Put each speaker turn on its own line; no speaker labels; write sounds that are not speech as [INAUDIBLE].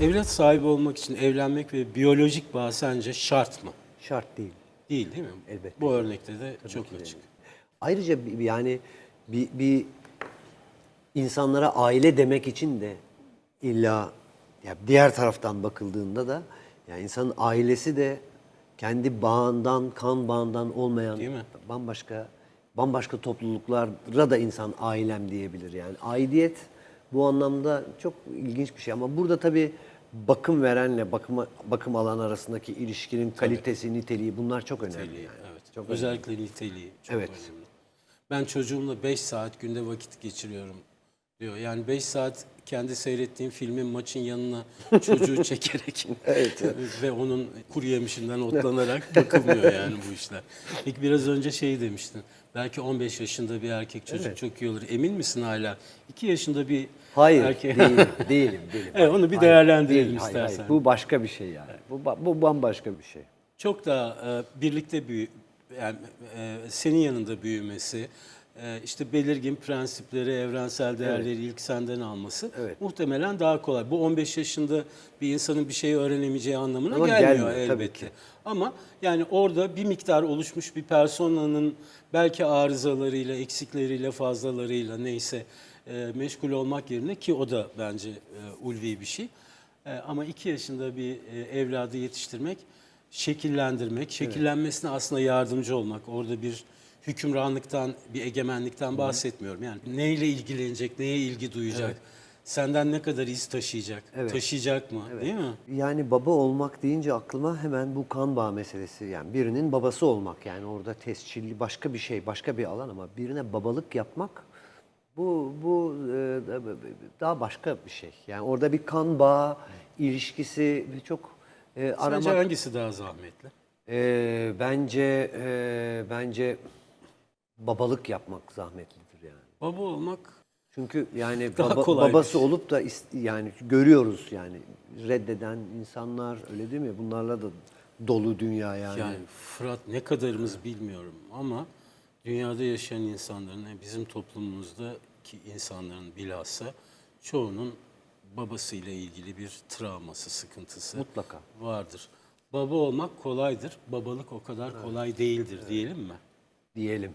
Evlat sahibi olmak için evlenmek ve biyolojik bağ sence şart mı?
Şart değil.
Değil değil mi?
Elbette.
Bu örnekte de çok açık.
Ayrıca bir- yani bir, bir insanlara aile demek için de illa ya diğer taraftan bakıldığında da yani insanın ailesi de kendi bağından, kan bağından olmayan
Değil mi?
bambaşka bambaşka topluluklara da insan ailem diyebilir. Yani aidiyet bu anlamda çok ilginç bir şey ama burada tabii bakım verenle bakım bakım alan arasındaki ilişkinin kalitesi, niteliği bunlar çok önemli
Niteliği,
yani.
evet.
Çok önemli.
Özellikle niteliği çok
Evet.
önemli. Ben çocuğumla 5 saat günde vakit geçiriyorum diyor. Yani 5 saat kendi seyrettiğim filmin maçın yanına çocuğu [LAUGHS] çekerek ve onun kuru yemişinden otlanarak bakılmıyor [LAUGHS] yani bu işler. Peki biraz önce şey demiştin. Belki 15 yaşında bir erkek çocuk çok iyi olur. Emin misin hala? 2 yaşında bir
Hayır,
erkek.
değilim, değilim, değilim. [LAUGHS]
Evet, onu bir
Hayır,
değerlendirelim
değil, hayır,
istersen.
hayır. Bu başka bir şey yani. Bu, ba- bu bambaşka bir şey.
çok daha e, birlikte büyü yani e, senin yanında büyümesi, işte belirgin prensipleri, evrensel değerleri ilk senden alması
Evet.
muhtemelen daha kolay. Bu 15 yaşında bir insanın bir şey öğrenemeyeceği anlamına
Ama
gelmiyor
gelmiyor, tabii
elbette.
ki.
Ama yani orada bir miktar oluşmuş bir personanın belki arızalarıyla, eksikleriyle, fazlalarıyla neyse e, meşgul olmak yerine ki o da bence e, ulvi bir şey. E, ama iki yaşında bir e, evladı yetiştirmek, şekillendirmek, şekillenmesine aslında yardımcı olmak. Orada bir hükümranlıktan, bir egemenlikten bahsetmiyorum. Yani neyle ilgilenecek, neye ilgi duyacak, senden ne kadar iz taşıyacak,
Evet.
taşıyacak mı değil mi?
Yani baba olmak deyince aklıma hemen bu kan bağı meselesi. Yani birinin babası olmak yani orada tescilli başka bir şey, başka bir alan ama birine babalık yapmak bu bu e, daha başka bir şey. Yani orada bir kan bağı ilişkisi çok e,
Sence
aramak
hangisi daha zahmetli?
e, bence e, bence babalık yapmak zahmetlidir yani.
Baba olmak
Çünkü yani
Daha
baba-
kolaymış.
babası olup da ist- yani görüyoruz yani reddeden insanlar öyle değil mi? Bunlarla da dolu dünya yani.
yani Fırat ne kadarımız bilmiyorum ama dünyada yaşayan insanların yani bizim toplumumuzdaki insanların bilhassa çoğunun babasıyla ilgili bir travması, sıkıntısı
Mutlaka.
vardır. Baba olmak kolaydır, babalık o kadar kolay değildir diyelim mi?
diyelim.